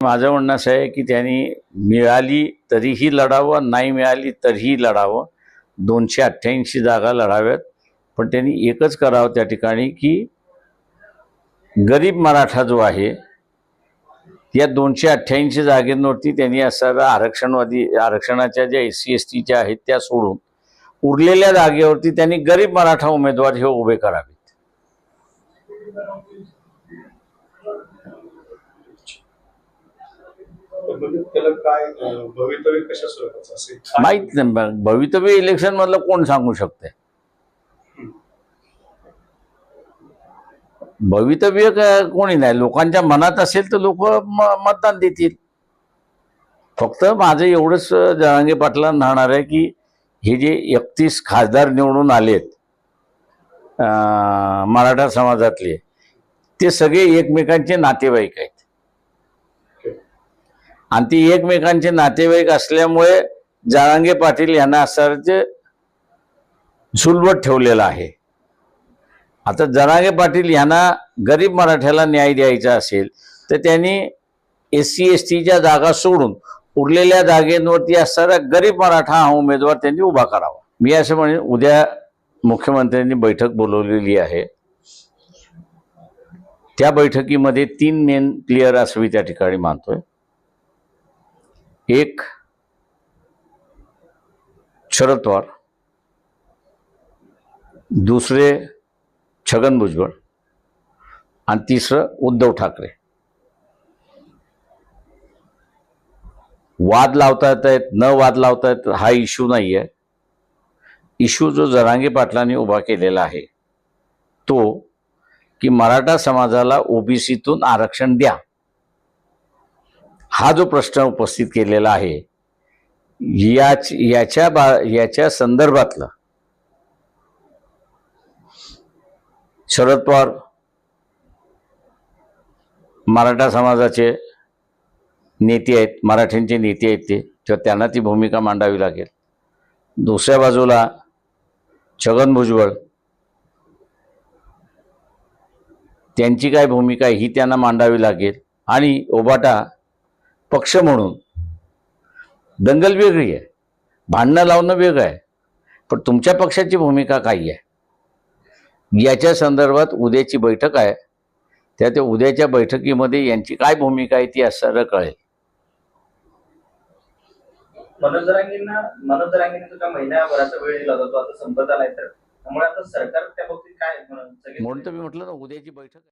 माझं म्हणणं असं आहे की त्यांनी मिळाली तरीही लढावं नाही मिळाली तरीही लढावं. दोनशे अठ्ठ्याऐंशी जागा लढाव्यात. पण त्यांनी एकच करावं त्या ठिकाणी की गरीब मराठा जो आहे या दोनशे अठ्ठ्याऐंशी जागेंवरती त्यांनी असणारा आरक्षणवादी आरक्षणाच्या ज्या एस सी एस टीच्या आहेत त्या सोडून उरलेल्या जागेवरती त्यांनी गरीब मराठा उमेदवार हे उभे करावे. त्याला काय अं, भवितव्य कशा स्वरूपाचं असेल? काय- माहीत नाही भवितव्य इलेक्शन मधलं कोण सांगू शकते भवितव्य कोणी नाही. लोकांच्या मनात असेल तर लोक मतदान देतील. फक्त माझं एवढंच जरांगे पाटलांना राहणार आहे की हे जे एकतीस खासदार निवडून आलेत मराठा समाजातले ते सगळे एकमेकांचे नातेवाईक आहेत. आणि ती एकमेकांचे नातेवाईक असल्यामुळे जारांगे पाटील यांना असं झुलवत ठेवलेलं आहे. आता जरांगे पाटील यांना गरीब मराठ्याला न्याय द्यायचा असेल तर त्यांनी एस सी एस टीच्या जागा सोडून उरलेल्या जागेंवरती असणारा गरीब मराठा हा उमेदवार त्यांनी उभा करावा. मी असं म्हणेन उद्या मुख्यमंत्र्यांनी बैठक बोलवलेली आहे. त्या बैठकीमध्ये तीन मेन क्लिअर मी त्या ठिकाणी मानतोय. एक शरद पवार. दुसरे छगन भुजबळ. आणि तिसरं उद्धव ठाकरे. वाद लावता येत आहेत न वाद लावता येत हा इश्यू नाही आहे इश्यू जो जरांगे पाटलांनी उभा केलेला आहे तो की मराठा समाजाला ओबीसीतून आरक्षण द्या. हा जो प्रश्न उपस्थित केलेला आहे याच याच्या बा याच्या संदर्भातलं शरद पवार मराठा समाजाचे नेते आहेत मराठ्यांचे नेते आहेत ते तर त्यांना ती भूमिका मांडावी लागेल. दुसऱ्या बाजूला छगन भुजबळ. त्यांची काय भूमिका आहे ही त्यांना मांडावी लागेल. आणि ओबाटा पक्ष म्हणून दंगल वेगळी आहे. भांडणं लावणं वेगळं आहे. पण तुमच्या पक्षाची भूमिका काय आहे. याच्या संदर्भात उद्याची बैठक आहे. त्या त्या उद्याच्या बैठकीमध्ये यांची काय भूमिका आहे ती असं कळेल. मनोज जरांगींना मनोज तुझ्या महिन्याभराचा वेळ दिला होता तो आता संपत आलाय तर त्यामुळे आता सरकार त्या बाबतीत काय म्हणून म्हणून तर मी म्हटलं ना उद्याची बैठक.